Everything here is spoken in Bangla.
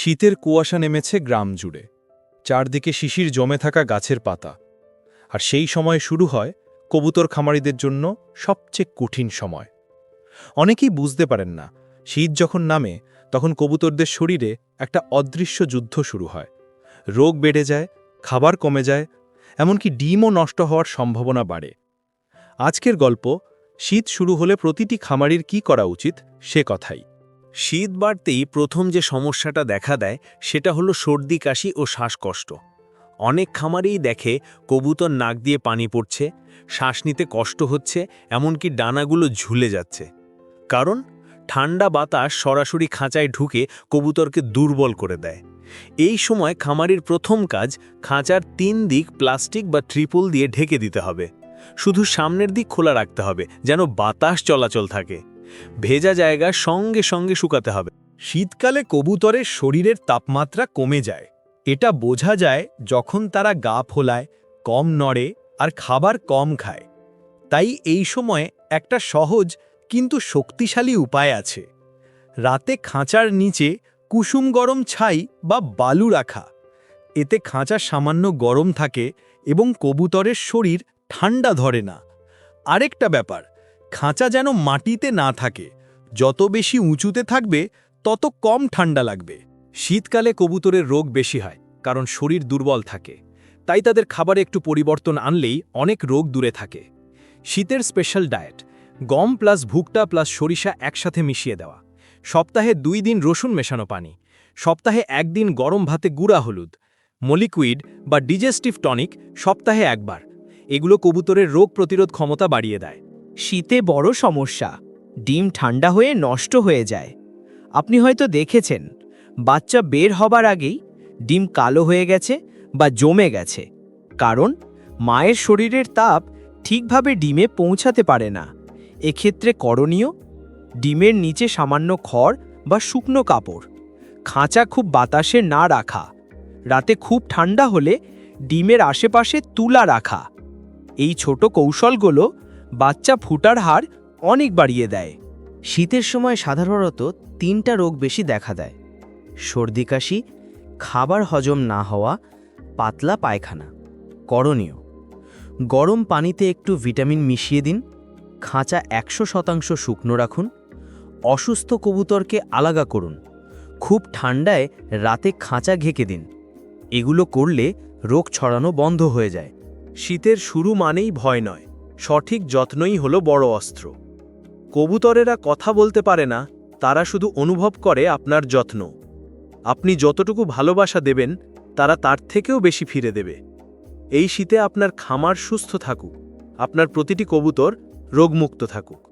শীতের কুয়াশা নেমেছে গ্রাম জুড়ে। চারদিকে শিশির জমে থাকা গাছের পাতা। আর সেই সময় শুরু হয় কবুতর খামারিদের জন্য সবচেয়ে কঠিন সময়। অনেকেই বুঝতে পারেন না, শীত যখন নামে, তখন কবুতরদের শরীরে একটা অদৃশ্য যুদ্ধ শুরু হয়। রোগ বেড়ে যায়, খাবার কমে যায়, এমনকি ডিমও নষ্ট হওয়ার সম্ভাবনা বাড়ে। আজকের গল্প, শীত শুরু হলে প্রতিটি খামারির কি করা উচিত, সে কথাই। শীত বাড়তেই প্রথম যে সমস্যাটা দেখা দেয়, সেটা হলো সর্দি, কাশি ও শ্বাসকষ্ট। অনেক খামারেই দেখে কবুতর নাক দিয়ে পানি পড়ছে, শ্বাস নিতে কষ্ট হচ্ছে, এমনকি ডানাগুলো ঝুলে যাচ্ছে। কারণ, ঠান্ডা বাতাস সরাসরি খাঁচায় ঢুকে কবুতরকে দুর্বল করে দেয়। এই সময় খামারির প্রথম কাজ, খাঁচার তিন দিক প্লাস্টিক বা ট্রিপল দিয়ে ঢেকে দিতে হবে। শুধু সামনের দিক খোলা রাখতে হবে, যেন বাতাস চলাচল থাকে। ভেজা জায়গা সঙ্গে সঙ্গে শুকাতে হবে। শীতকালে কবুতরের শরীরের তাপমাত্রা কমে যায়। এটা বোঝা যায় যখন তারা গা ফোলায়, কম নড়ে আর খাবার কম খায়। তাই এই সময়ে একটা সহজ কিন্তু শক্তিশালী উপায় আছে। রাতে খাঁচার নিচে কুসুম গরম ছাই বা বালু রাখা। এতে খাঁচা সামান্য গরম থাকে এবং কবুতরের শরীর ঠান্ডা ধরে না। আরেকটা ব্যাপার খাঁচা যেন মাটিতে না থাকে। যত বেশি উঁচুতে থাকবে, তত কম ঠান্ডা লাগবে। শীতকালে কবুতরের রোগ বেশি হয়, কারণ শরীর দুর্বল থাকে। তাই তাদের খাবারে একটু পরিবর্তন আনলেই অনেক রোগ দূরে থাকে। শীতের স্পেশাল ডায়েট, গম প্লাস ভুট্টা প্লাস সরিষা একসাথে মিশিয়ে দেওয়া। সপ্তাহে দুই দিন রসুন মেশানো পানি। সপ্তাহে একদিন গরম ভাতে গুঁড়া হলুদ, মলিকুইড বা ডিজেস্টিভ টনিক সপ্তাহে একবার। এগুলো কবুতরের রোগ প্রতিরোধ ক্ষমতা বাড়িয়ে দেয়। শীতে বড় সমস্যা। ডিম ঠান্ডা হয়ে নষ্ট হয়ে যায়। আপনি হয়তো দেখেছেন, বাচ্চা বের হবার আগেই ডিম কালো হয়ে গেছে বা জমে গেছে। কারণ, মায়ের শরীরের তাপ ঠিকভাবে ডিমে পৌঁছাতে পারে না। এক্ষেত্রে করণীয়, ডিমের নিচে সামান্য খড় বা শুকনো কাপড়। খাঁচা খুব বাতাসে না রাখা। রাতে খুব ঠান্ডা হলে ডিমের আশেপাশে তুলা রাখা। এই ছোট কৌশলগুলো বাচ্চা ফুটার হার অনেক বাড়িয়ে দেয়। শীতের সময় সাধারণত তিনটা রোগ বেশি দেখা দেয়। সর্দি কাশি, খাবার হজম না হওয়া, পাতলা পায়খানা। করণীয়, গরম পানিতে একটু ভিটামিন মিশিয়ে দিন, খাঁচা একশো শতাংশ শুকনো রাখুন, অসুস্থ কবুতরকে আলাদা করুন, খুব ঠান্ডায় রাতে খাঁচা ঘেকে দিন। এগুলো করলে রোগ ছড়ানো বন্ধ হয়ে যায়। শীতের শুরু মানেই ভয় নয়। সঠিক যত্নই হল বড় অস্ত্র। কবুতরেরা কথা বলতে পারে না, তারা শুধু অনুভব করে আপনার যত্ন। আপনি যতটুকু ভালোবাসা দেবেন, তারা তার থেকেও বেশি ফিরে দেবে। এই শীতে আপনার খামার সুস্থ থাকুক। আপনার প্রতিটি কবুতর রোগমুক্ত থাকুক।